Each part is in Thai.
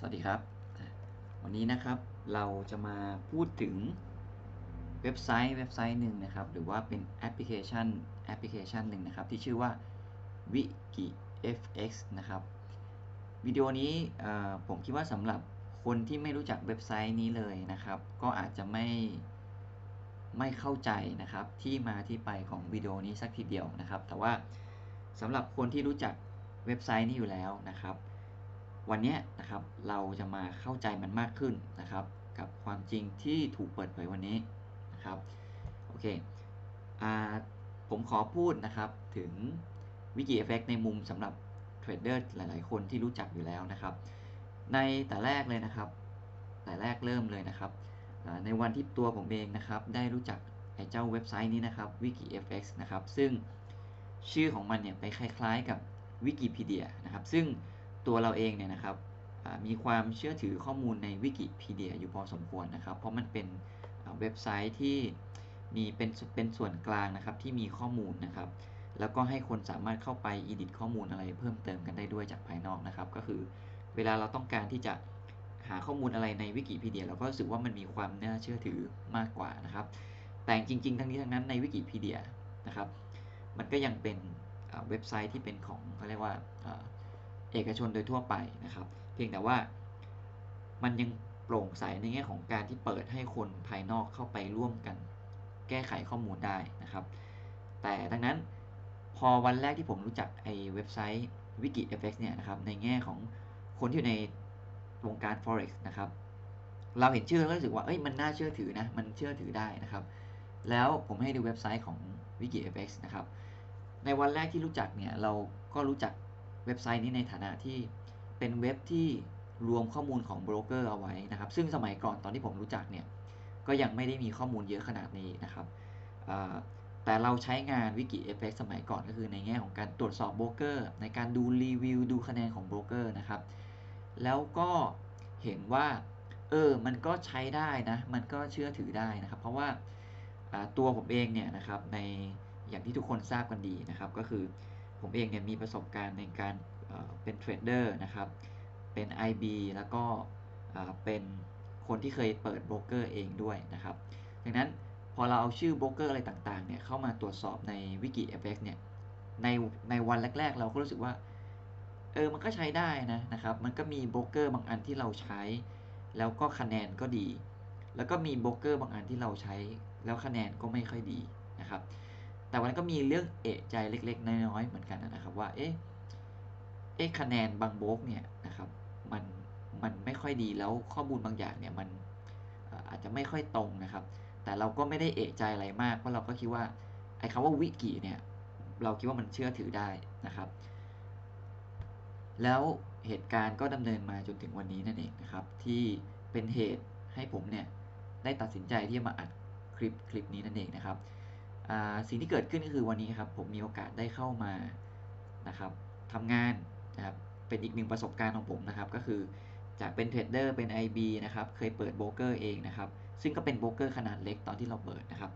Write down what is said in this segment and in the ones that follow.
สวัสดีครับ วันนี้นะครับเราจะมาพูดถึงเว็บไซต์เว็บไซต์หนึ่งนะครับ หรือว่าเป็นแอปพลิเคชันแอปพลิเคชันหนึ่งนะครับ ที่ชื่อว่า WikiFX นะครับ วิดีโอนี้ผมคิดว่าสำหรับคนที่ไม่รู้จักเว็บไซต์นี้เลยนะครับ ก็อาจจะไม่ไม่เข้าใจนะครับที่มาที่ไปของวิดีโอนี้สักทีเดียวนะครับ แต่ว่าสำหรับคนที่รู้จักเว็บไซต์นี้อยู่แล้วนะครับ วันนี้นะครับเราจะมาเข้าใจมันมากขึ้นนะครับ กับความจริงที่ถูกเปิดเผยวันนี้นะครับโอเคอผมขอพูดนะครับถึงวิกิเอฟเฟกในมุมสำหรับเทรดเดอร์หลาย ๆ คนที่รู้จักอยู่แล้วนะครับ ในแต่แรกเลยนะครับ แต่แรกเริ่มเลยนะครับ ในวันที่ตัวผมเองนะครับ ได้รู้จักไอ้เจ้าเว็บไซต์นี้นะครับ WikiFX นะครับ ซึ่งชื่อของมันเนี่ยไปคล้าย ๆ กับวิกิพีเดียนะครับ ซึ่ง ตัวเราเองเนี่ยนะครับมีความเชื่อถือข้อมูลในวิกิพีเดียอยู่พอสมควรนะครับ เพราะมันเป็นเว็บไซต์ที่มีเป็นเป็นส่วนกลางนะครับที่มีข้อมูลนะครับ แล้วก็ให้คนสามารถเข้าไป edit ข้อมูลอะไรเพิ่มเติมกันได้ด้วยจากภายนอกนะครับ ก็คือเวลาเราต้องการที่จะหาข้อมูลอะไรในวิกิพีเดียเราก็รู้สึกว่ามันมีความน่าเชื่อถือมากกว่านะครับ แต่จริงๆ ทั้งนี้ทั้งนั้นในวิกิพีเดียนะครับ มันก็ยังเป็นเว็บไซต์ที่เป็นของเขาเรียกว่าอ่า เอกชนโดยทั่วไปนะครับ เพียงแต่ว่ามันยังโปร่งใสในแง่ของการที่เปิดให้คนภายนอกเข้าไปร่วมกัน แก้ไขข้อมูลได้นะครับ แต่ดังนั้นพอวันแรกที่ผมรู้จักไอ้เว็บไซต์ WikiFX เนี่ยนะครับในแง่ของคนที่อยู่ในวงการ forex นะครับเราเห็นชื่อแล้วก็รู้สึกว่าเอ้ยมันน่าเชื่อถือนะมันเชื่อถือได้นะครับ แล้วผมให้ดูเว็บไซต์ของ WikiFX นะครับในวันแรกที่รู้จักเนี่ยเราก็รู้จัก เว็บไซต์นี้ในฐานะที่เป็นเว็บที่รวมข้อมูลของโบรกเกอร์เอาไว้นะครับ ซึ่งสมัยก่อนตอนที่ผมรู้จักเนี่ยก็ยังไม่ได้มีข้อมูลเยอะขนาดนี้นะครับแต่เราใช้งาน WikiFX สมัยก่อนก็คือในแง่ของการตรวจสอบโบรกเกอร์ในการดูรีวิวดูคะแนนของโบรกเกอร์นะครับแล้วก็เห็นว่าเออมันก็ใช้ได้นะมันก็เชื่อถือได้นะครับ เพราะว่าอ่าตัวผมเองเนี่ยนะครับในอย่างที่ทุกคนทราบกันดีนะครับ ก็คือ ผมเองเนี่ยมีประสบการณ์ในการเป็นเทรดเดอร์นะครับ เป็น IB แล้วก็เป็นคนที่เคยเปิดโบรกเกอร์เองด้วยนะครับ ดังนั้นพอเราเอาชื่อโบรกเกอร์อะไรต่างๆเนี่ยเข้ามาตรวจสอบใน WikiFX เนี่ยในในวันแรก ๆ เราก็รู้สึกว่าเออมันก็ใช้ได้นะนะครับ มันก็มีโบรกเกอร์บางอันที่เราใช้ แล้วก็คะแนนก็ดี แล้วก็มีโบรกเกอร์บางอันที่เราใช้ แล้วคะแนนก็ไม่ค่อยดีนะครับ แต่วันนั้นก็มีเรื่องเอะใจเล็ก ๆ น้อยๆเหมือนกันนะครับว่า เอ๊ะเอ๊ะคะแนนบางโบกเนี่ยนะครับมันมันไม่ค่อยดีแล้วข้อมูลบางอย่างเนี่ยมันอาจจะไม่ค่อยตรงนะครับ แต่เราก็ไม่ได้เอะใจอะไรมากเพราะเราก็คิดว่าไอ้คำว่าวิกิเนี่ยเราคิดว่ามันเชื่อถือได้นะครับ แล้วเหตุการณ์ก็ดำเนินมาจนถึงวันนี้นั่นเองนะครับ ที่เป็นเหตุให้ผมเนี่ยได้ตัดสินใจที่จะมาอัดคลิปคลิปนี้นั่นเองนะครับ สิ่งที่เกิดขึ้นก็คือวันนี้ครับผมมีโอกาสได้เข้ามานะครับทำงานนะครับเป็นอีกหนึ่งประสบการณ์ของผมนะครับก็คือจากเป็นเทรดเดอร์เป็น IB นะครับเคยเปิดโบรกเกอร์เองนะครับซึ่งก็เป็นโบรกเกอร์ขนาดเล็กตอนที่เราเปิดนะครับ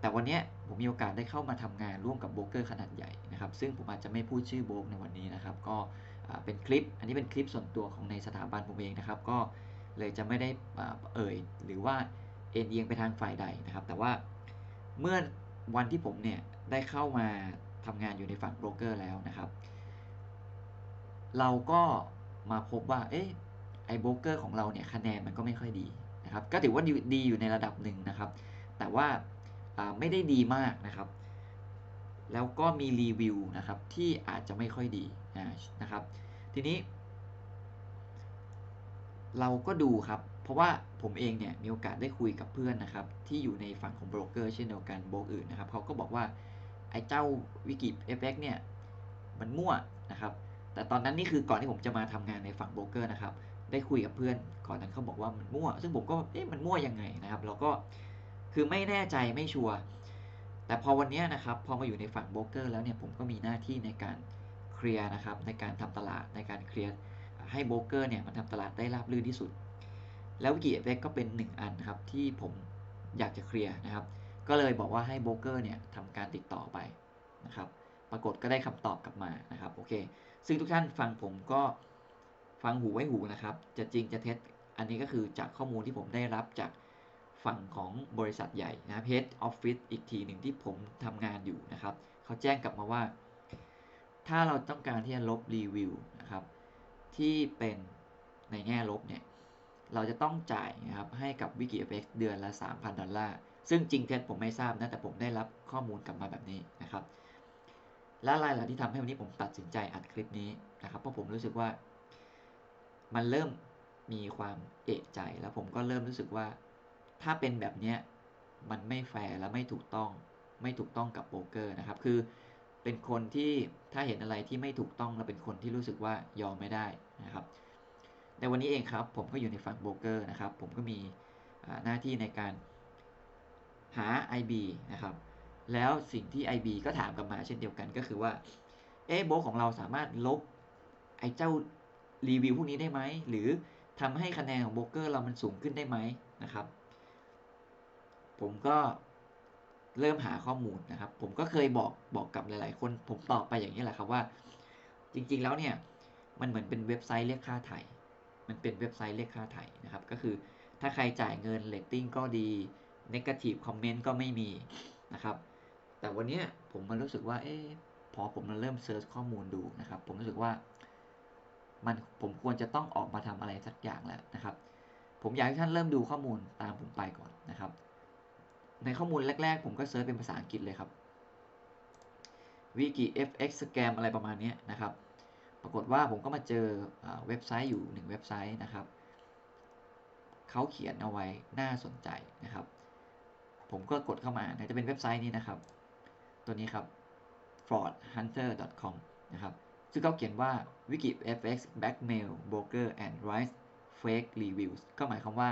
แต่วันนี้ผมมีโอกาสได้เข้ามาทำงานร่วมกับโบรกเกอร์ขนาดใหญ่นะครับซึ่งผมอาจจะไม่พูดชื่อโบรกในวันนี้นะครับก็เป็นคลิป อันนี้เป็นคลิปส่วนตัวของในสถาบันผมเองนะครับก็เลยจะไม่ได้เอ่ยหรือว่าเอ็นเอียงไปทางฝ่ายใดนะครับแต่ว่าเมื่อ วันที่ผมเนี่ยได้เข้ามาทำงานอยู่ในฝั่งโบรกเกอร์แล้วนะครับ เราก็มาพบว่า เอ๊ะไอ้โบรกเกอร์ของเราเนี่ยคะแนนมันก็ไม่ค่อยดีนะครับ ก็ถือว่าดีอยู่ในระดับหนึ่งนะครับ แต่ว่าไม่ได้ดีมากนะครับ แล้วก็มีรีวิวนะครับที่อาจจะไม่ค่อยดีนะครับ ทีนี้ เราก็ดูครับ เพราะว่า ผมเองเนี่ยมีโอกาสได้คุยกับเพื่อนนะครับที่อยู่ในฝั่งของโบรกเกอร์เช่นเดียวกันโบรกอื่นนะครับเขาก็บอกว่าไอ้เจ้าวิกิเอฟเเนี่ยมันมั่วนะครับแต่ตอนนั้นนี่คือก่อนที่ผมจะมาทำงานในฝั่งโบรกเกอร์นะครับได้คุยกับเพื่อนก่อนนั้นเขาบอกว่ามันมั่ว ซึ่งผมก็เอ๊ะมันมั่วยังไงนะครับเราก็คือไม่แน่ใจไม่ชัวร์แต่พอวันนี้นะครับพอมาอยู่ในฝั่งโบรกเกอร์แล้วเนี่ยผมก็มีหน้าที่ในการเคลียร์นะครับในการทำตลาดในการเคลียร์ให้โบรกเกอร์เนี่ยมันทำตลาดได้ราบรื่นที่สุด แล้ววิกิเอฟก็เป็นหนึ่งอันนะครับที่ผมอยากจะเคลียร์นะครับ ก็เลยบอกว่าให้โบรกเกอร์เนี่ยทำการติดต่อไปนะครับ ปรากฏก็ได้คำตอบกลับมานะครับโอเค ซึ่งทุกท่านฟังผมก็ฟังหูไว้หูนะครับ จะจริงจะเท็จอันนี้ก็คือจากข้อมูลที่ผมได้รับจากฝั่งของบริษัทใหญ่นะ Head Office อีกทีหนึ่งที่ผมทำงานอยู่นะครับ เขาแจ้งกลับมาว่า ถ้าเราต้องการที่จะลบรีวิวนะครับ ที่เป็นในแง่ลบเนี่ย เราจะต้องจ่ายนะครับให้กับ WikiFX เดือนละ 3,000 ดอลลาร์ ซึ่งจริงเท็จผมไม่ทราบนะแต่ผมได้รับข้อมูลกลับมาแบบนี้นะครับ และอะไรล่ะที่ทำให้วันนี้ผมตัดสินใจอัดคลิปนี้นะครับ เพราะผมรู้สึกว่า มันเริ่มมีความเอะใจ แล้วผมก็เริ่มรู้สึกว่า ถ้าเป็นแบบนี้มันไม่แฟร์และไม่ถูกต้องไม่ถูกต้องกับโบรกเกอร์นะครับ คือเป็นคนที่ถ้าเห็นอะไรที่ไม่ถูกต้อง แล้วเป็นคนที่รู้สึกว่ายอมไม่ได้นะครับ ในวันนี้เองครับ ผมก็อยู่ในฝั่งโบรกเกอร์นะครับ ผมก็มีหน้าที่ในการหา IB นะครับ แล้วสิ่งที่ IB ก็ถามกลับมาเช่นเดียวกันก็คือว่า เอ๊โบรกของเราสามารถลบไอ้เจ้ารีวิวพวกนี้ได้ไหม หรือทำให้คะแนนของโบรกเกอร์เรามันสูงขึ้นได้ไหมนะครับ ผมก็เริ่มหาข้อมูลนะครับ ผมก็เคยบอกบอกกับหลาย ๆ คน ผมตอบไปอย่างนี้แหละครับว่า จริง ๆ แล้วเนี่ย มันเหมือนเป็นเว็บไซต์เรียกค่าไถ่ มันเป็นเว็บไซต์เรียกค่าไถ่นะครับ ก็คือถ้าใครจ่ายเงินเลตติ้งก็ดี Negative Comment ก็ไม่มีนะครับ แต่วันนี้ผมมันรู้สึกว่า เอ๊พอผมมันเริ่มเซิร์ชข้อมูลดูนะครับ ผมรู้สึกว่ามันผมควรจะต้องออกมาทำอะไรสักอย่างแล้วนะครับ ผมอยากให้ท่านเริ่มดูข้อมูลตามผมไปก่อนนะครับ ในข้อมูลแรก ๆ ผมก็เซิร์ชเป็นภาษาอังกฤษเลยครับ wiki fx scam อะไรประมาณนี้นะครับ ปรากฏว่าผมก็มาเจอเว็บไซต์อยู่หนึ่งเว็บไซต์นะครับเขาเขียนเอาไว้น่าสนใจนะครับ ผมก็กดเข้ามาจะเป็นเว็บไซต์นี้นะครับ ตัวนี้ครับ fraudhunter.com นะครับซึ่งเขาเขียนว่า wikifx blackmail broker and write fake reviews ก็หมายความว่า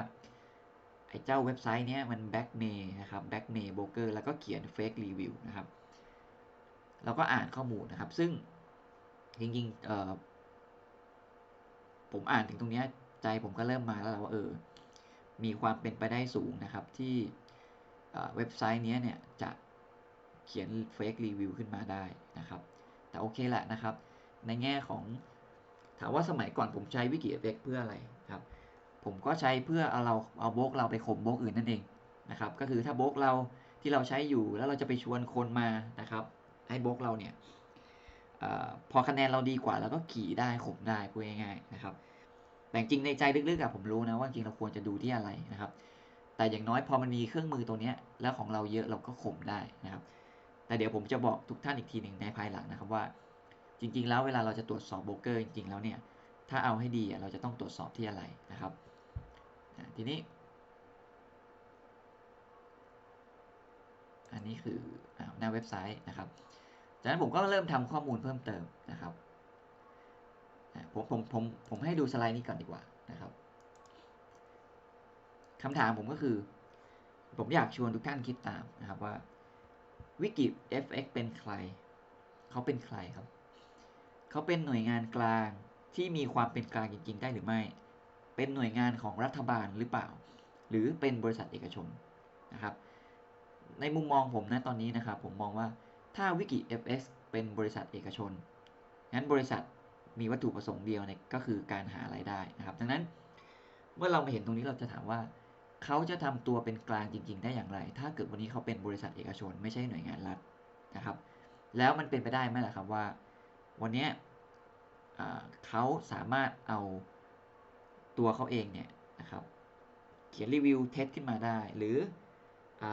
ไอ้เจ้าเว็บไซต์เนี้ยมัน blackmail นะครับ blackmail broker แล้วก็เขียน fake review นะครับเราก็อ่านข้อมูลนะครับ ซึ่ง จริงๆเออผมอ่านถึงตรงนี้ใจผมก็เริ่มมาแล้วว่าเออ มีความเป็นไปได้สูงนะครับที่เว็บไซต์นี้เนี่ยจะเขียน fake review ขึ้นมาได้นะครับ แต่โอเคแหละนะครับ ในแง่ของถามว่าสมัยก่อนผมใช้วิกิเอฟเเพื่ออะไรครับ ผมก็ใช้เพื่อเอาเราเอาบล็อกเราไปข่มบล็อกอื่นนั่นเองนะครับ ก็คือถ้าบล็อกเราที่เราใช้อยู่แล้วเราจะไปชวนคนมานะครับ ให้บล็อกเราเนี่ย พอคะแนนเราดีกว่าเราก็ขี่ได้ข่มได้พูดง่ายๆนะครับ แต่จริงในใจลึกๆอะผมรู้นะว่าจริงเราควรจะดูที่อะไรนะครับ แต่อย่างน้อยพอมันมีเครื่องมือตัวนี้แล้วของเราเยอะเราก็ข่มได้นะครับ แต่เดี๋ยวผมจะบอกทุกท่านอีกทีหนึ่งในภายหลังนะครับว่า จริง ๆ แล้วเวลาเราจะตรวจสอบโบรกเกอร์จริงๆแล้วเนี่ยถ้าเอาให้ดีเราจะต้องตรวจสอบที่อะไรนะครับทีนี้ อันนี้คือหน้าเว็บไซต์นะครับ จากนั้นผมก็เริ่มทำข้อมูลเพิ่มเติมนะครับผมผมผมผมให้ดูสไลด์นี้ก่อนดีกว่านะครับคำถามผมก็คือ ผมอยากชวนทุกท่านคิดตามนะครับว่าวิกิ FX เป็นใคร เขาเป็นใครครับ เขาเป็นหน่วยงานกลางที่มีความเป็นกลางจริง ๆ ได้หรือไม่ เป็นหน่วยงานของรัฐบาลหรือเปล่า หรือเป็นบริษัทเอกชนนะครับ ในมุมมองผมนะตอนนี้นะครับ ผมมองว่า ถ้าวิกิ FX เป็นบริษัทเอกชน งั้นบริษัทมีวัตถุประสงค์เดียวเนี่ยก็คือการหารายได้นะครับ ดังนั้นเมื่อเรามาเห็นตรงนี้เราจะถามว่า เขาจะทำตัวเป็นกลางจริง ๆ ได้อย่างไร ถ้าเกิดวันนี้เขาเป็นบริษัทเอกชน ไม่ใช่หน่วยงานรัฐนะครับ แล้วมันเป็นไปได้ไหมล่ะครับว่า วันนี้เขาสามารถเอาตัวเขาเองเนี่ยนะครับ เขียนรีวิวเทสขึ้นมาได้ หรืออ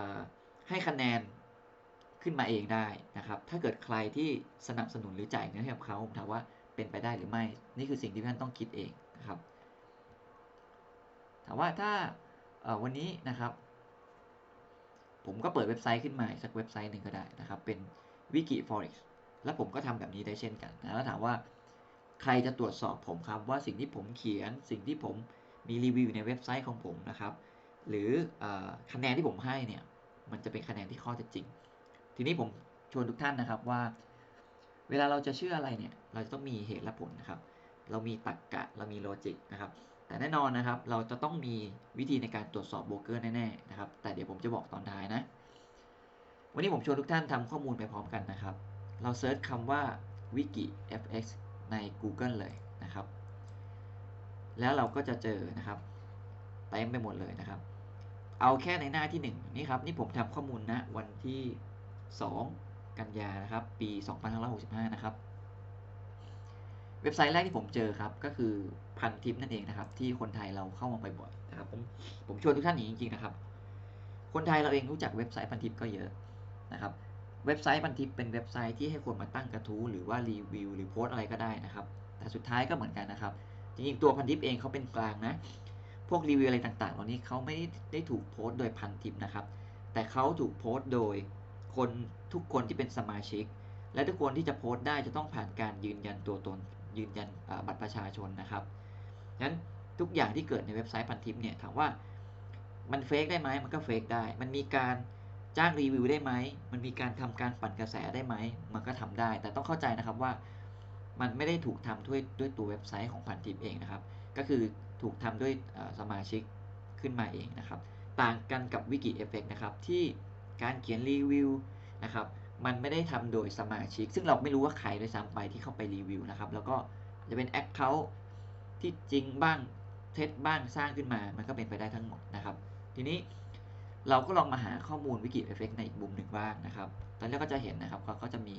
ให้คะแนน ขึ้นมาเองได้นะครับ ถ้าเกิดใครที่สนับสนุนหรือจ่ายเงินให้กับเขาผมถามว่าเป็นไปได้หรือไม่ นี่คือสิ่งที่ท่านต้องคิดเองนะครับ ถามว่าถ้าวันนี้นะครับ ผมก็เปิดเว็บไซต์ขึ้นมาสักเว็บไซต์หนึ่งก็ได้นะครับ เป็น wiki forex แล้วผมก็ทำแบบนี้ได้เช่นกันนะแล้วถามว่าใครจะตรวจสอบผมครับว่าสิ่งที่ผมเขียน สิ่งที่ผมมีรีวิวในเว็บไซต์ของผมนะครับ หรืออคะแนนที่ผมให้เนี่ยมันจะเป็นคะแนนที่ข้อเท็จจริง ทีนี้ผมชวนทุกท่านนะครับว่า เวลาเราจะเชื่ออะไรเนี่ย เราจะต้องมีเหตุและผลนะครับ เรามีตรรกกะ เรามีโลจิกนะครับ แต่แน่นอนนะครับ เราจะต้องมีวิธีในการตรวจสอบโบรกเกอร์แน่ๆนะครับ แต่เดี๋ยวผมจะบอกตอนท้ายนะ วันนี้ผมชวนทุกท่านทำข้อมูลไปพร้อมกันนะครับ เราเซิร์ชคำว่า wiki fx ใน Google เลยนะครับ แล้วเราก็จะเจอนะครับเต็มไปหมดเลยนะครับ เอาแค่ในหน้าที่ 1 นี่ครับ นี่ผมทำข้อมูลนะวันที่ 2 กันยานะครับ ปี2565 นะครับ เว็บไซต์แรกที่ผมเจอครับ ก็คือพันทิปนั่นเองนะครับ ที่คนไทยเราเข้ามาบ่อยๆนะครับ ผมผมชวนทุกท่านอย่างจริงๆนะครับ คนไทยเราเองรู้จักเว็บไซต์พันทิปก็เยอะนะครับ เว็บไซต์พันทิปเป็นเว็บไซต์ที่ให้คนมาตั้งกระทู้หรือว่ารีวิวหรือโพสอะไรก็ได้นะครับ แต่สุดท้ายก็เหมือนกันนะครับ จริงๆตัวพันทิปเองเขาเป็นกลางนะ พวกรีวิวอะไรต่างๆเหล่านี้เขาไม่ได้ได้ถูกโพสต์โดยพันทิปนะครับ แต่เขาถูกโพสต์โดย คนทุกคนที่เป็นสมาชิก และทุกคนที่จะโพสต์ได้จะต้องผ่านการยืนยันตัวตน ยืนยันบัตรประชาชนนะครับงั้นทุกอย่างที่เกิดในเว็บไซต์พันทิปเนี่ยถามว่ามันเฟกได้ไหมมันก็เฟกได้ มันมีการจ้างรีวิวได้ไหม มันมีการทำการปั่นกระแสได้ไหม มันก็ทำได้ แต่ต้องเข้าใจนะครับว่ามันไม่ได้ถูกทำด้วยด้วยตัวเว็บไซต์ของพันทิปเองนะครับ ก็คือถูกทำด้วยสมาชิกขึ้นมาเองนะครับ ต่างกันกับวิกิเอฟเฟกนะครับที่ การเขียนรีวิวนะครับมันไม่ได้ทำโดยสมาชิก ซึ่งเราไม่รู้ว่าใครโดยซ้ำไปที่เข้าไปรีวิวนะครับ แล้วก็จะเป็นแอคเคาท์ที่จริงบ้างเท็จบ้างสร้างขึ้นมา มันก็เป็นไปได้ทั้งหมดนะครับ ทีนี้เราก็ลองมาหาข้อมูลวิกิเอฟเฟกในอีกมุมหนึ่งบ้างนะครับ ตอนนี้ก็จะเห็นนะครับเขาก็จะมี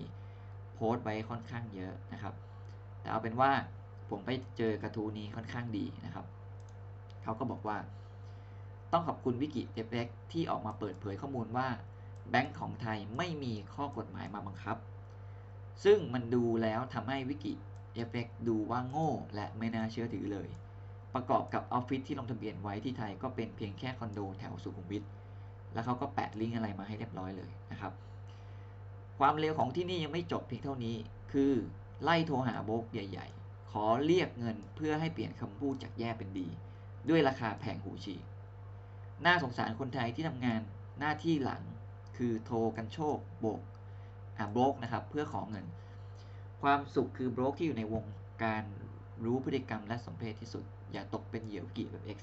โพสต์ไว้ค่อนข้างเยอะนะครับ แต่เอาเป็นว่าผมไปเจอกระทูนี้ค่อนข้างดีนะครับ เขาก็บอกว่า ต้องขอบคุณวิกิเอฟเฟกที่ออกมาเปิดเผยข้อมูลว่าแบงก์ของไทยไม่มีข้อกฎหมายมาบังคับ ซึ่งมันดูแล้วทำให้วิกิเอฟเฟกดูว่าโง่และไม่น่าเชื่อถือเลย ประกอบกับออฟฟิศที่ลงทะเบียนไว้ที่ไทยก็เป็นเพียงแค่คอนโดแถวสุขุมวิทแล้วเขาก็แปะลิงก์อะไรมาให้เรียบร้อยเลยนะครับ ความเร็วของที่นี่ยังไม่จบเพียงเท่านี้ คือไล่โทรหาโบกใหญ่ ๆ ขอเรียกเงินเพื่อให้เปลี่ยนคำพูดจากแย่เป็นดี ด้วยราคาแพงหูฉีก น่าสงสารคนไทยที่ทำงานหน้าที่หลัง คือโทรกันโชคโบกอ่าโบกนะครับ เพื่อขอเงิน ความสุขคือโบรกที่อยู่ในวงการรู้พฤติกรรมและสมเพศที่สุด อย่าตกเป็นเหยื่อกิแบบ X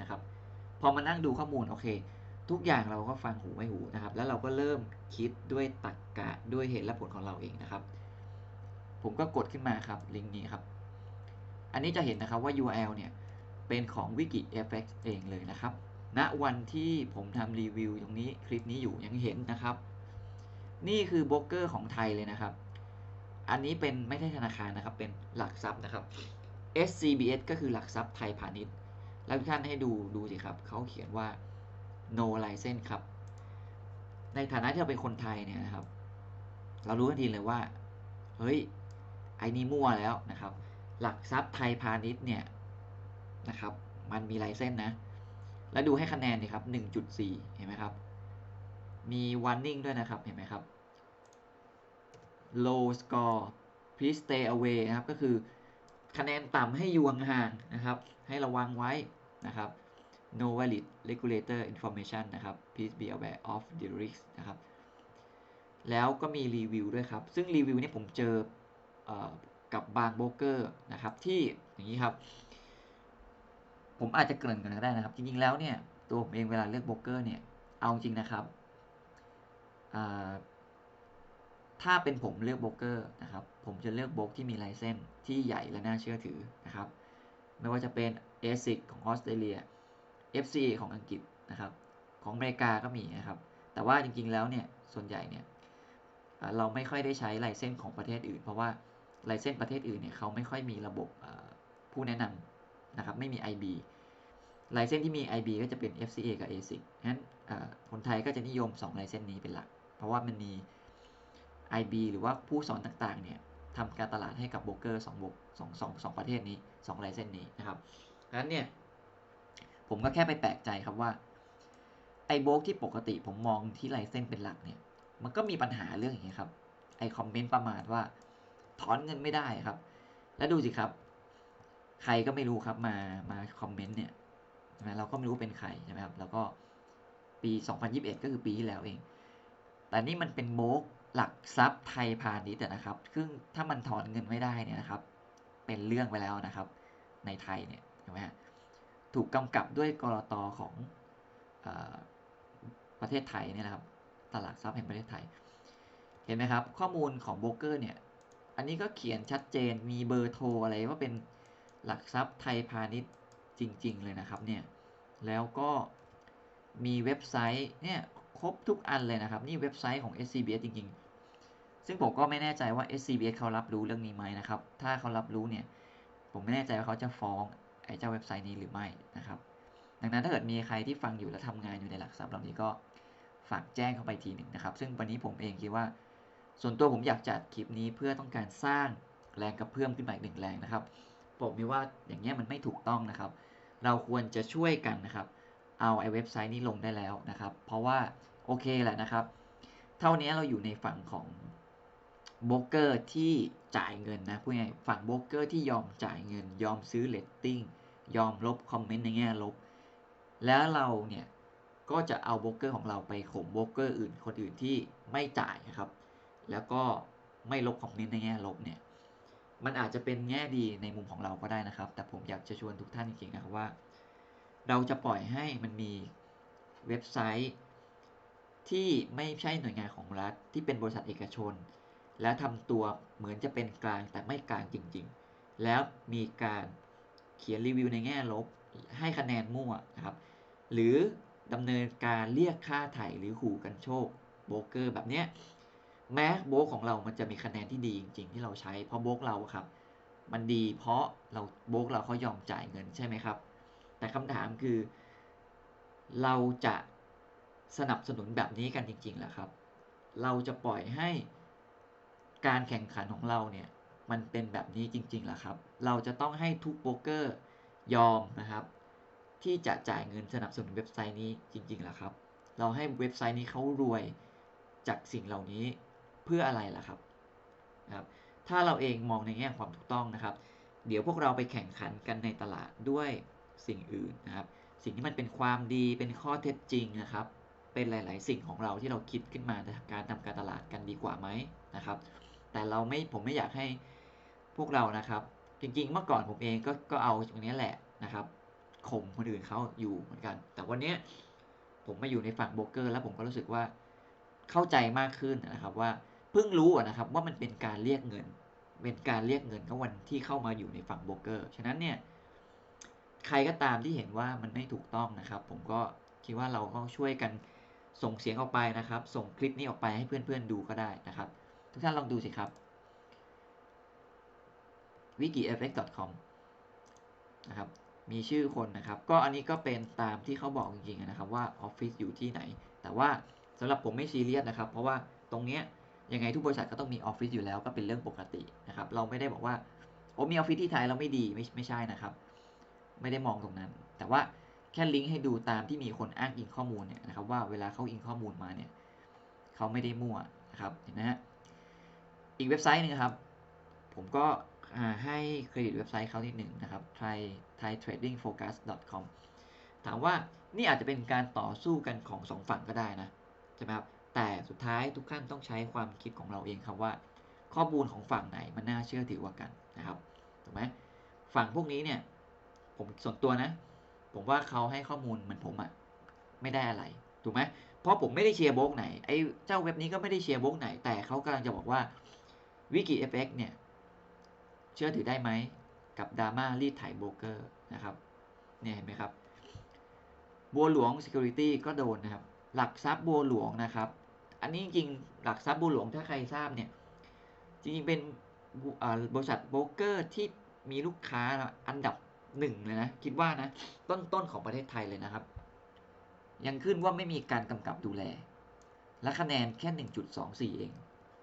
นะครับ พอมานั่งดูข้อมูลโอเค ทุกอย่างเราก็ฟังหูไม่หูนะครับ แล้วเราก็เริ่มคิดด้วยตรรกกะด้วยเหตุและผลของเราเองนะครับ ผมก็กดขึ้นมาครับลิงก์นี้ครับ อันนี้จะเห็นนะครับว่า URL เนี่ยเป็นของ WikiFX เองเลยนะครับ ณวันที่ผมทำรีวิวตรงนี้คลิปนี้อยู่ยังเห็นนะครับ นี่คือโบรกเกอร์ของไทยเลยนะครับ อันนี้เป็นไม่ใช่ธนาคารนะครับ เป็นหลักทรัพย์นะครับ SCBS ก็คือหลักทรัพย์ไทยพาณิชย์ แล้วทุกท่านให้ดูดูสิครับ เขาเขียนว่า no license ครับ ในฐานะที่เราเป็นคนไทยเนี่ยนะครับ เรารู้ทันทีเลยว่า เฮ้ย ไอ้นี่มั่วแล้วนะครับ หลักทรัพย์ไทยพาณิชย์เนี่ยนะครับ มันมีไลเซนส์นะ แล้วดูให้คะแนนดีครับ 1.4 เห็นไหมครับ มี warning ด้วยนะครับ เห็นไหมครับ low score please stay away นะครับ ก็คือคะแนนต่ำให้อยู่ห่างนะครับ ให้ระวังไว้นะครับ no valid regulator information นะครับ please be aware of the risk นะครับ แล้วก็มีรีวิวด้วยครับ ซึ่งรีวิวนี้ผมเจออกับบางโบรกเกอร์นะครับที่อย่างนี้ครับ ผมอาจจะเกริ่นกันก็ได้นะครับ จริงๆแล้วเนี่ยตัวผมเองเวลาเลือกโบรกเกอร์เนี่ยเอาจริงนะครับถ้าเป็นผมเลือกโบรกเกอร์นะครับ ผมจะเลือกโบรกที่มีไลเซนส์ที่ใหญ่และน่าเชื่อถือนะครับ ไม่ว่าจะเป็น ASIC ของออสเตรเลีย FCA ของอังกฤษนะครับ ของอเมริกาก็มีนะครับ แต่ว่าจริงๆแล้วเนี่ยส่วนใหญ่เนี่ยเราไม่ค่อยได้ใช้ไลเซนส์ของประเทศอื่น เพราะว่าไลเซนส์ประเทศอื่นเนี่ยเขาไม่ค่อยมีระบบผู้แนะนำ นะครับไม่มี IB ไลเซนส์ที่มี IB ก็จะเป็น FCA กับ ASIC งั้นคนไทยก็จะนิยม2ไลเซนส์นี้เป็นหลัก เพราะว่ามันมี IB หรือว่าผู้สอนต่างๆเนี่ยทำการตลาดให้กับโบรกเกอร์2บก2 2 2ประเทศนี้2ไลเซนส์นี้นะครับงั้นเนี่ยผมก็แค่ไปแปลกใจครับว่าไอ้โบกที่ปกติผมมองที่ไลเซนส์เป็นหลักเนี่ยมันก็มีปัญหาเรื่องอย่างนี้ยครับไอคอมเมนต์ประมาทว่าถอนเงินไม่ได้ครับ แล้วดูสิครับ ใครก็ไม่รู้ครับมามาคอมเมนต์เนี่ยใช่ไหมเราก็ไม่รู้เป็นใครใช่ไหมครับแล้วก็ปี 2021 ก็คือปีที่แล้วเอง แต่นี่มันเป็นโบกหลักทรัพย์ไทยพาณิชย์นะครับซึ่งถ้ามันถอนเงินไม่ได้เนี่ยนะครับ เป็นเรื่องไปแล้วนะครับ ในไทยเนี่ยใช่ไหมฮะถูกกำกับด้วยกรตของอประเทศไทยเนี่ยนะครับ ตลาดทรัพย์แห่งประเทศไทย เห็นไหมครับ ข้อมูลของโบรกเกอร์เนี่ย อันนี้ก็เขียนชัดเจนมีเบอร์โทรอะไรว่าเป็น หลักทรัพย์ไทยพาณิชย์จริง ๆ เลยนะครับเนี่ยแล้วก็มีเว็บไซต์เนี่ยครบทุกอันเลยนะครับ นี่เว็บไซต์ของ SCBS จริง ๆ ซึ่งผมก็ไม่แน่ใจว่า SCBS เขารับรู้เรื่องนี้ไหมนะครับ ถ้าเขารับรู้เนี่ยผมไม่แน่ใจว่าเขาจะฟ้องไอ้เจ้าเว็บไซต์นี้หรือไม่นะครับ ดังนั้นถ้าเกิดมีใครที่ฟังอยู่และทำงานอยู่ในหลักทรัพย์เหล่านี้ก็ฝากแจ้งเข้าไปทีหนึ่งนะครับ ซึ่งวันนี้ผมเองคิดว่า ส่วนตัวผมอยากจัดคลิปนี้เพื่อต้องการสร้างแรงกระเพื่อมขึ้นมาอีกหนึ่งแรงนะครับ ผมคิว่าอย่างเงี้ยมันไม่ถูกต้องนะครับ เราควรจะช่วยกันนะครับ เอาไอ้เว็บไซต์นี้ลงได้แล้วนะครับ เพราะว่าโอเคแหละนะครับ เท่านี้เราอยู่ในฝั่งของโบรกเกอร์ที่จ่ายเงินนะพูดง่ายฝั่งโบรกเกอร์ที่ยอมจ่ายเงิน ยอมซื้อเลตติ้งยอมลบคอมเมนต์ในแง่ลบ แล้วเราเนี่ยก็จะเอาโบรกเกอร์ของเราไปข่มโบรกเกอร์อื่นคนอื่นที่ไม่จ่ายนะครับ แล้วก็ไม่ลบคอมเมนต์ในแง่ลบเนี่ย มันอาจจะเป็นแง่ดีในมุมของเราก็ได้นะครับ แต่ผมอยากจะชวนทุกท่านจริงๆนะครับว่า เราจะปล่อยให้มันมีเว็บไซต์ ที่ไม่ใช่หน่วยงานของรัฐ ที่เป็นบริษัทเอกชน และทำตัวเหมือนจะเป็นกลางแต่ไม่กลางจริง ๆ แล้วมีการเขียนรีวิวในแง่ลบให้คะแนนมั่วนะครับ หรือดำเนินการเรียกค่าไถ่หรือขู่กันโชคโบรกเกอร์แบบเนี้ย แม้โบกของเรามันจะมีคะแนนที่ดีจริง ๆ ที่เราใช้เพราะโบกเราครับ มันดีเพราะเราโบกเราเขายอมจ่ายเงินใช่ไหมครับ แต่คำถามคือ เราจะสนับสนุนแบบนี้กันจริงๆหละครับ เราจะปล่อยให้การแข่งขันของเราเนี่ยมันเป็นแบบนี้จริงๆหละครับ เราจะต้องให้ทุกโบรกเกอร์ยอมนะครับ ที่จะจ่ายเงินสนับสนุนเว็บไซต์นี้จริงๆหละครับ เราให้เว็บไซต์นี้เขารวยจากสิ่งเหล่านี้ เพื่ออะไรล่ะครับนะครับถ้าเราเองมองในแง่ความถูกต้องนะครับ เดี๋ยวพวกเราไปแข่งขันกันในตลาดด้วยสิ่งอื่นนะครับ สิ่งที่มันเป็นความดีเป็นข้อเท็จจริงนะครับ เป็นหลาย ๆ สิ่งของเราที่เราคิดขึ้นมาในการทำการตลาดกันดีกว่าไหมนะครับ แต่เราไม่ผมไม่อยากให้พวกเรานะครับ จริง ๆ เมื่อก่อนผมเองก็ก็เอาตรงนี้แหละนะครับข่มคนอื่นเขาอยู่เหมือนกัน แต่วันนี้ผมมาอยู่ในฝั่งโบรกเกอร์ แล้วผมก็รู้สึกว่าเข้าใจมากขึ้นนะครับว่า พิ่งรู้นะครับว่ามันเป็นการเรียกเงิน เป็นการเรียกเงินก็วันที่เข้ามาอยู่ในฝั่งโบรกเกอร์ฉะนั้นเนี่ยใครก็ตามที่เห็นว่ามันไม่ถูกต้องนะครับ ผมก็คิดว่าเราก็ช่วยกันส่งเสียงออกไปนะครับ ส่งคลิปนี้ออกไปให้เพื่อนๆดูก็ได้นะครับ ทุกท่านลองดูสิครับ wikifx.com นะครับมีชื่อคนนะครับ ก็อันนี้ก็เป็นตามที่เขาบอกจริงๆนะครับว่าออฟฟิศอยู่ที่ไหน แต่ว่าสำหรับผมไม่ซีเรียสนะครับ เพราะว่าตรงเนี้ย ยังไงทุกบริษัทก็ต้องมีออฟฟิศอยู่แล้วก็เป็นเรื่องปกตินะครับเราไม่ได้บอกว่าโอ้มีออฟฟิศที่ไทยเราไม่ดีไม่ไม่ใช่นะครับ ไม่ได้มองตรงนั้น แต่ว่าแค่ลิงก์ให้ดูตามที่มีคนอ้างอิงข้อมูลเนี่ยนะครับว่าเวลาเขาอิงข้อมูลมาเนี่ยเขาไม่ได้มั่วนะครับเห็นไหมฮะอีกเว็บไซต์หนึงครับ ผมก็ให้เครดิตเว็บไซต์เขานิดหนึ่งนะครับ thai thaitradingfocus.com ถามว่านี่อาจจะเป็นการต่อสู้กันของสองฝั่งก็ได้นะใช่ไหมครับ แต่สุดท้ายทุกท่านต้องใช้ความคิดของเราเองครับว่า ข้อมูลของฝั่งไหนมันน่าเชื่อถือกว่ากันนะครับถูกไหมฝั่งพวกนี้เนี่ยผมส่วนตัวนะ ผมว่าเขาให้ข้อมูลเหมือนผมอะไม่ได้อะไรถูกไหมเพราะผมไม่ได้เชียร์โบกไหนไอ้เจ้าเว็บนี้ก็ไม่ได้เชียร์โบกไหน แต่เขากำลังจะบอกว่าวิกิเอฟเเนี่ยเชื่อถือได้ไหมกับดราม่ารีดไถโบเกอร์นะครับเนี่ยเห็นไหมครับบัวหลวง Security ก็โดนนะครับ หลักทรัพย์บัวหลวงนะครับ อันนี้จริงหลักทรัพย์บัวหลวงถ้าใครทราบเนี่ย จริงๆเป็นบริษัทโบรกเกอร์ที่มีลูกค้าอันดับหนึ่งเลยนะ คิดว่านะต้นๆของประเทศไทยเลยนะครับ ยังขึ้นว่าไม่มีการกำกับดูแล และคะแนนแค่ 1.24 เอง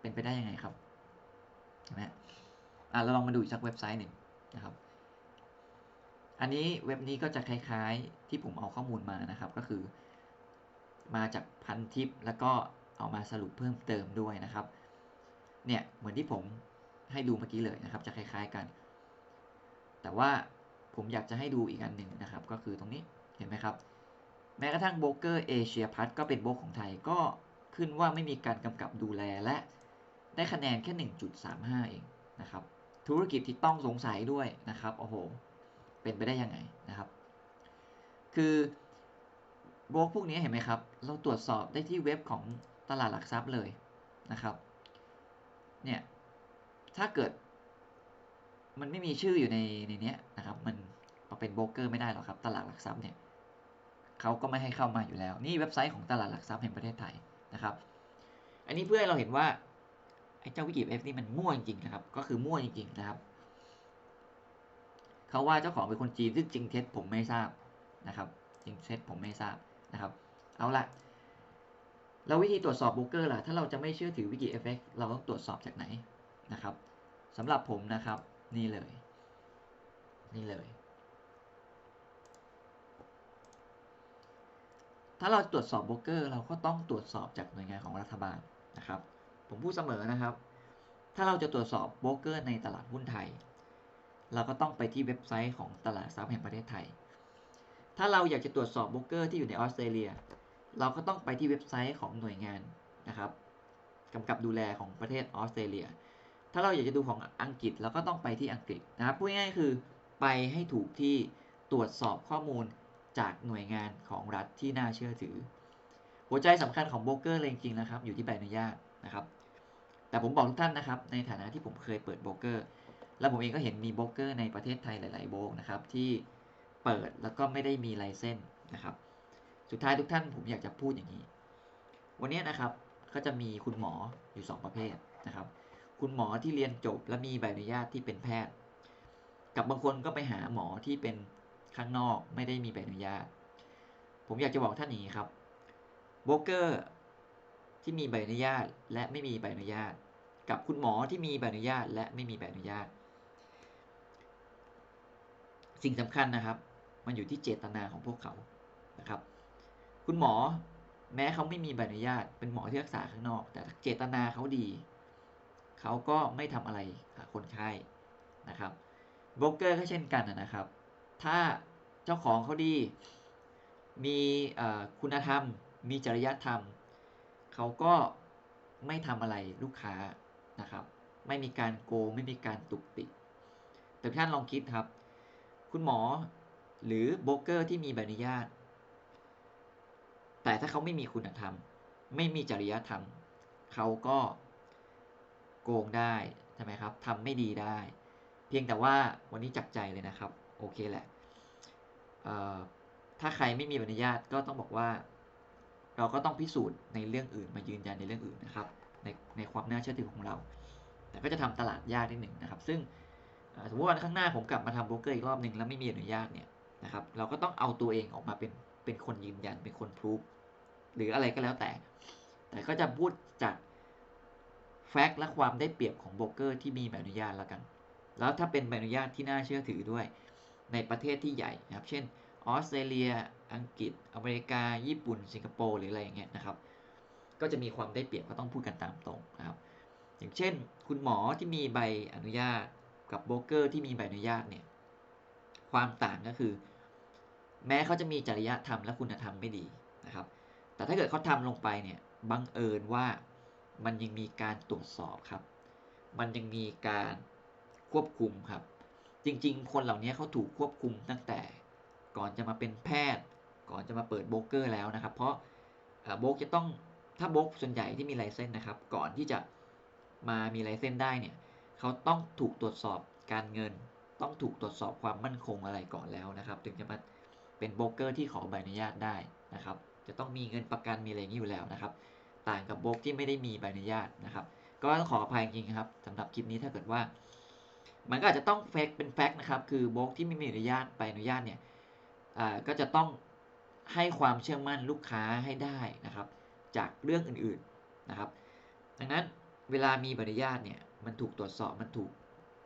เป็นไปได้ยังไงครับเห็นไหมอะเราลองมาดูอีกสักเว็บไซต์หนึ่งนะครับ อันนี้เว็บนี้ก็จะคล้ายๆที่ผมเอาข้อมูลมานะครับ ก็คือมาจากพันทิปแล้วก็ เอามาสรุปเพิ่มเติมด้วยนะครับเนี่ยเหมือนที่ผมให้ดูเมื่อกี้เลยนะครับ จะคล้ายๆกัน แต่ว่าผมอยากจะให้ดูอีกอันหนึ่งนะครับ ก็คือตรงนี้เห็นไหมครับ แม้กระทั่งโบรกเกอร์เอเชียพัทก็เป็นโบรกของไทยก็ขึ้นว่าไม่มีการกำกับดูแลและได้คะแนนแค่ 1.35 เองนะครับ ธุรกิจที่ต้องสงสัยด้วยนะครับโอ้โห เป็นไปได้ยังไงนะครับ คือโบรกพวกนี้เห็นไหมครับ เราตรวจสอบได้ที่เว็บของ ตลาดหลักทรัพย์เลยนะครับเนี่ยถ้าเกิด มันไม่มีชื่ออยู่ในในเนี้ยนะครับ มันมาเป็นโบรกเกอร์ไม่ได้หรอกครับ ตลาดหลักทรัพย์เนี่ยเขาก็ไม่ให้เข้ามาอยู่แล้ว นี่เว็บไซต์ของตลาดหลักทรัพย์แห่งประเทศไทยนะครับ อันนี้เพื่อให้เราเห็นว่าไอ้เจ้าวิกิเอฟนี่มันมั่วจริงๆนะครับ ก็คือมั่วจริงๆนะครับเขาว่าเจ้าของเป็นคนจีนซึ่งจริงเท็จผมไม่ทราบนะครับ จริงเท็จผมไม่ทราบนะครับ เอาละ แล้ววิธีตรวจสอบโบรกเกอร์ล่ะ ถ้าเราจะไม่เชื่อถือวิกิเอฟเเราต้องตรวจสอบจากไหนนะครับสำหรับผมนะครับ นี่เลย นี่เลย ถ้าเราตรวจสอบโบรกเกอร์ เราก็ต้องตรวจสอบจากหน่วยงานของรัฐบาลนะครับ ผมพูดเสมอนะครับ ถ้าเราจะตรวจสอบโบรกเกอร์ในตลาดหุ้นไทย เราก็ต้องไปที่เว็บไซต์ของตลาดทรัพย์แห่งประเทศไทย ถ้าเราอยากจะตรวจสอบโบรกเกอร์ที่อยู่ในออสเตรเลีย เราก็ต้องไปที่เว็บไซต์ของหน่วยงานนะครับกำกับดูแลของประเทศออสเตรเลีย ถ้าเราอยากจะดูของอังกฤษเราก็ต้องไปที่อังกฤษนะครับพูดง่ายๆคือไปให้ถูกที่ตรวจสอบข้อมูลจากหน่วยงานของรัฐที่น่าเชื่อถือ หัวใจสำคัญของโบรกเกอร์เลยจริงๆนะครับ อยู่ที่ใบอนุญาตนะครับ แต่ผมบอกทุกท่านนะครับ ในฐานะที่ผมเคยเปิดโบรกเกอร์ แล้วผมเองก็เห็นมีโบรกเกอร์ในประเทศไทยหลาย ๆ โบรกนะครับที่เปิดแล้วก็ไม่ได้มีไลเซนส์นะครับ สุดท้ายทุกท่านผมอยากจะพูดอย่างนี้ วันนี้นะครับก็จะมีคุณหมออยู่ 2 ประเภทนะครับ คุณหมอที่เรียนจบและมีใบอนุญาตที่เป็นแพทย์ กับบางคนก็ไปหาหมอที่เป็นข้างนอกไม่ได้มีใบอนุญาต ผมอยากจะบอกท่านอย่างนี้ครับโบรกเกอร์ที่มีใบอนุญาตและไม่มีใบอนุญาต กับคุณหมอที่มีใบอนุญาตและไม่มีใบอนุญาต สิ่งสำคัญนะครับ มันอยู่ที่เจตนาของพวกเขานะครับ คุณหมอแม้เขาไม่มีใบอนุญาต เป็นหมอที่รักษาข้างนอก แต่เจตนาเขาดี เขาก็ไม่ทำอะไรกับคนไข้นะครับโบรกเกอร์ก็เช่นกันนะครับ ถ้าเจ้าของเขาดี มีคุณธรรม มีจริยธรรม เขาก็ไม่ทำอะไรลูกค้านะครับ ไม่มีการโกงไม่มีการตุกติกแต่ท่านลองคิดครับ คุณหมอหรือโบรกเกอร์ที่มีใบอนุญาต แต่ถ้าเขาไม่มีคุณธรรม ไม่มีจริยธรรม เขาก็โกงได้ใช่ไหมครับทำไม่ดีได้ เพียงแต่ว่าวันนี้จับใจเลยนะครับ โอเคแหละถ้าใครไม่มีบอนุญาตก็ต้องบอกว่า เราก็ต้องพิสูจน์ในเรื่องอื่น มายืนยันในเรื่องอื่นนะครับ ในในความน่าเชื่อถือของเรา แต่ก็จะทำตลาดยากนิดหนึ่งนะครับ ซึ่งสมมติวันข้างหน้าผมกลับมาทำโบรกเกอร์อีกรอบหนึ่งแล้วไม่มีอนุญาตเนี่ยนะครับ เราก็ต้องเอาตัวเองออกมาเป็นเป็นคนยืนยันเป็นคนพิสูจ หรืออะไรก็แล้วแต่ แต่ก็จะพูดจากแฟกต์และความได้เปรียบของโบรกเกอร์ที่มีใบอนุญาตแล้วกัน แล้วถ้าเป็นใบอนุญาตที่น่าเชื่อถือด้วย ในประเทศที่ใหญ่นะครับ เช่นออสเตรเลีย อังกฤษ อเมริกา ญี่ปุ่น สิงคโปร์ หรืออะไรอย่างเงี้ยนะครับ ก็จะมีความได้เปรียบก็ต้องพูดกันตามตรงนะครับ อย่างเช่น คุณหมอที่มีใบอนุญาตกับโบรกเกอร์ที่มีใบอนุญาตเนี่ย ความต่างก็คือ แม้เขาจะมีจริยธรรมและคุณธรรมไม่ดี แต่ถ้าเกิดเขาทำลงไปเนี่ยบังเอิญว่ามันยังมีการตรวจสอบครับ มันยังมีการควบคุมครับ จริง ๆ คนเหล่านี้เขาถูกควบคุมตั้งแต่ก่อนจะมาเป็นแพทย์ ก่อนจะมาเปิดโบกเกอร์แล้วนะครับ เพราะโบกจะต้องถ้าโบกส่วนใหญ่ที่มีลเซนส์นนะครับ ก่อนที่จะมามีลเซนส์ได้เนี่ยเขาต้องถูกตรวจสอบการเงิน ต้องถูกตรวจสอบความมั่นคงอะไรก่อนแล้วนะครับ ถึงจะมาเป็นโบกเกอร์ที่ขอใบอนุญาตได้นะครับ จะต้องมีเงินประกันมีอะไรอย่างนี้อยู่แล้วนะครับ ต่างกับโบกที่ไม่ได้มีใบอนุญาตนะครับ ก็ต้องขออภัยจริงครับสำหรับคลิปนี้ถ้าเกิดว่า มันก็อาจจะต้องแฟกเป็นแฟกนะครับ คือโบกที่ไม่มีอนุญาตใบอนุญาตเนี่ยก็จะต้องให้ความเชื่อมั่นลูกค้าให้ได้นะครับ จากเรื่องอื่นๆนะครับ ดังนั้นเวลามีใบอนุญาตเนี่ยมันถูกตรวจสอบมันถูก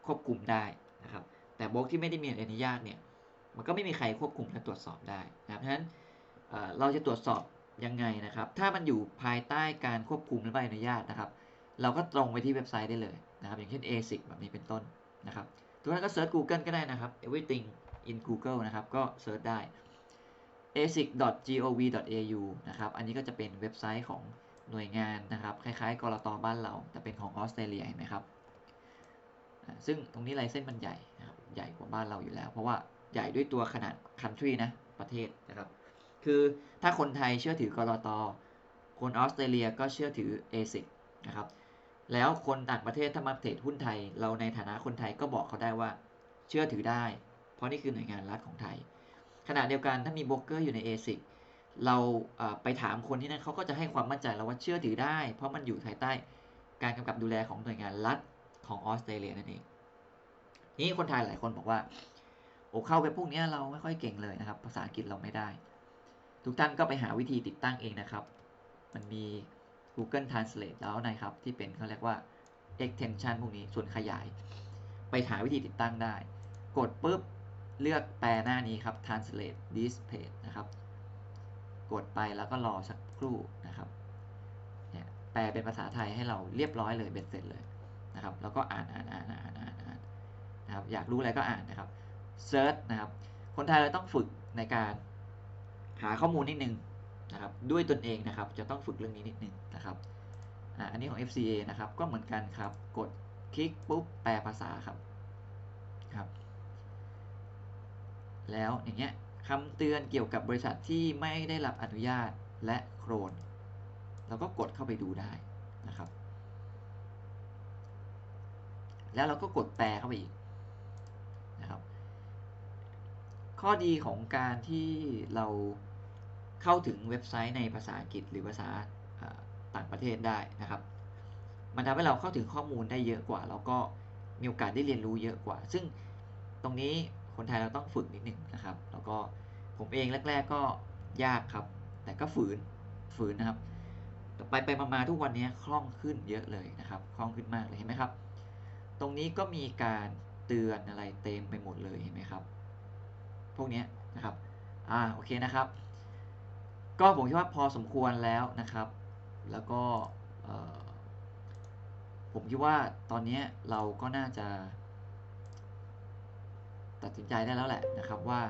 ควบคุมได้นะครับ แต่บล็อกที่ไม่ได้มีอนุญาตเนี่ยมันก็ไม่มีใครควบคุมและตรวจสอบได้นะครับเพราะฉะนั้น เราจะตรวจสอบยังไงนะครับ ถ้ามันอยู่ภายใต้การควบคุมและใบอนุญาตนะครับ เราก็ตรงไปที่เว็บไซต์ได้เลยนะครับ อย่างเช่น ASIC แบบนี้เป็นต้นนะครับทุกท่านก็เซิร์ช Google ก็ได้นะครับ everything in Google นะครับ ก็เซิร์ชได้ asic.gov.au นะครับ อันนี้ก็จะเป็นเว็บไซต์ของหน่วยงานนะครับ คล้ายๆกรตบ้านเรา แต่เป็นของออสเตรเลียเห็นไหมครับ ซึ่งตรงนี้ลเซนส์มันใหญ่นะครับ ใหญ่กว่าบ้านเราอยู่แล้ว เพราะว่าใหญ่ด้วยตัวขนาด country นะ ประเทศนะครับ คือถ้าคนไทยเชื่อถือกรตคนออสเตรเลียก็เชื่อถือ ASIC นะครับแล้วคนต่างประเทศถ้ามาเทรดหุ้นไทย เราในฐานะคนไทยก็บอกเขาได้ว่า เชื่อถือได้ เพราะนี่คือหน่วยงานรัฐของไทย ขณะเดียวกันถ้ามีโบรกเกอร์อยู่ใน ASIC เราไปถามคนที่นั่นเขาก็จะให้ความมั่นใจเราว่าเชื่อถือได้ เพราะมันอยู่ภายใต้การกำกับดูแลของหน่วยงานรัฐของออสเตรเลียนั่นเองนี่คนไทยหลายคนบอกว่าโอ้เข้าเว็บพวกนี้เราไม่ค่อยเก่งเลยนะครับ ภาษาอังกฤษเราไม่ได้ ทุกท่านก็ไปหาวิธีติดตั้งเองนะครับ มันมี Google Translate แล้วนะครับ ที่เป็นเขาเรียกว่า extension พวกนี้ส่วนขยาย ไปหาวิธีติดตั้งได้ กดปุ๊บเลือกแปลหน้านี้ครับ translate this page นะครับ กดไปแล้วก็รอสักครู่นะครับเนี่ยแปลเป็นภาษาไทยให้เราเรียบร้อยเลยเบ็ดเสร็จเลยนะครับ แล้วก็อ่านอ่านอ่านอ่านอ่านอ่านนะครับ อยากรู้อะไรก็อ่านนะครับ search นะครับ คนไทยเราต้องฝึกในการ หาข้อมูลนิดนึงนะครับด้วยตนเองนะครับจะต้องฝึกเรื่องนี้นิดนึงนะครับอันนี้ของ FCA นะครับก็เหมือนกันครับกดคลิกปุ๊บแปลภาษาครับครับแล้วอย่างเงี้ยคำเตือนเกี่ยวกับบริษัทที่ไม่ได้รับอนุญาตและโครนเราก็กดเข้าไปดูได้นะครับ แล้วเราก็กดแปลเข้าไปอีกนะครับ ข้อดีของการที่เรา เข้าถึงเว็บไซต์ในภาษาอังกฤษหรือภาษาต่างประเทศได้นะครับ มันทำให้เราเข้าถึงข้อมูลได้เยอะกว่า แล้วก็มีโอกาสได้เรียนรู้เยอะกว่า ซึ่งตรงนี้คนไทยเราต้องฝึกนิดหนึ่งนะครับ แล้วก็ผมเองแรก ๆ ก็ยากครับ แต่ก็ฝืนฝืนนะครับไปไปมาๆทุกวันนี้คล่องขึ้นเยอะเลยนะครับ คล่องขึ้นมากเลยเห็นไหมครับ ตรงนี้ก็มีการเตือนอะไรเต็มไปหมดเลยเห็นไหมครับ พวกนี้นะครับ อ่า โอเคนะครับ ก็ผมคิดว่าพอสมควรแล้วนะครับ แล้วก็ผมคิดว่าตอนนี้เราก็น่าจะ ตัดสินใจได้แล้วแหละนะครับว่า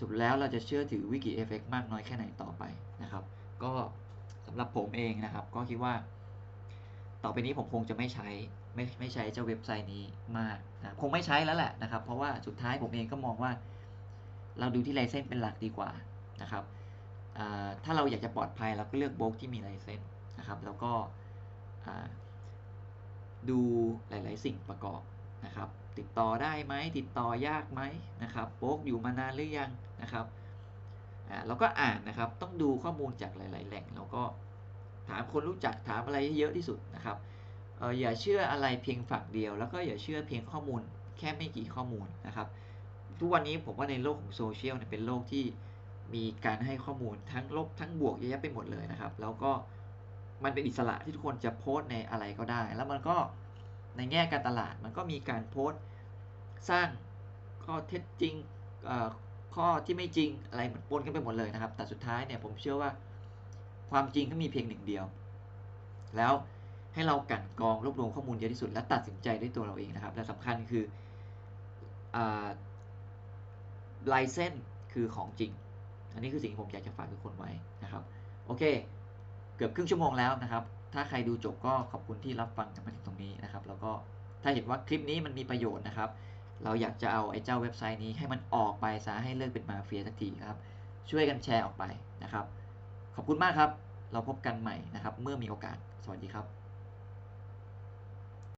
สุดแล้วเราจะเชื่อถือวิกิเอฟเฟกมากน้อยแค่ไหนต่อไปนะครับ ก็สำหรับผมเองนะครับ ก็คิดว่า ต่อไปนี้ผมคงจะไม่ใช้ไม่ไม่ใช้เจ้าเว็บไซต์นี้มากนะคงไม่ใช้แล้วแหละนะครับ เพราะว่าสุดท้ายผมเองก็มองว่า เราดูที่ไลเซนส์เป็นหลักดีกว่านะครับ ถ้าเราอยากจะปลอดภัยเราก็เลือกโบล็อกที่มีไลเซนส์นะครับ แล้วก็ดูหลาย ๆ สิ่งประกอบนะครับ ติดต่อได้ไหมติดต่อยากไหมนะครับโบล็อกอยู่มานานหรือยังนะครับเราก็อ่านนะครับต้องดูข้อมูลจากหลาย ๆ แหล่งแล้วก็ถามคนรู้จักถามอะไรเยอะที่สุดนะครับอย่าเชื่ออะไรเพียงฝั่งเดียว แล้วก็อย่าเชื่อเพียงข้อมูลแค่ไม่กี่ข้อมูลนะครับ ทุกวันนี้ผมว่าในโลกของโซเชียลเป็นโลกที่ มีการให้ข้อมูลทั้งลบทั้งบวกเยอะแยะไปหมดเลยนะครับ แล้วก็มันเป็นอิสระที่ทุกคนจะโพสในอะไรก็ได้ แล้วมันก็ในแง่การตลาดมันก็มีการโพสสร้างข้อเท็จจริงข้อที่ไม่จริงอะไรมันปนกันไปหมดเลยนะครับ แต่สุดท้ายเนี่ยผมเชื่อว่าความจริงก็มีเพียงหนึ่งเดียว แล้วให้เรากันกองรวบรวมข้อมูลเยอะที่สุด และตัดสินใจด้วยตัวเราเองนะครับ และสำคัญคือลายเส้นคือของจริง อันนี้คือสิ่งที่ผมอยากจะฝากทุกคนไว้นะครับ โอเค เกือบครึ่งชั่วโมงแล้วนะครับ ถ้าใครดูจบก็ขอบคุณที่รับฟังกันมาถึงตรงนี้นะครับ แล้วก็ถ้าเห็นว่าคลิปนี้มันมีประโยชน์นะครับ เราอยากจะเอาไอ้เจ้าเว็บไซต์นี้ให้มันออกไปซะให้เลิกเป็นมาเฟียสักทีครับ ช่วยกันแชร์ออกไปนะครับ ขอบคุณมากครับ เราพบกันใหม่นะครับ เมื่อมีโอกาส สวัสดีครับ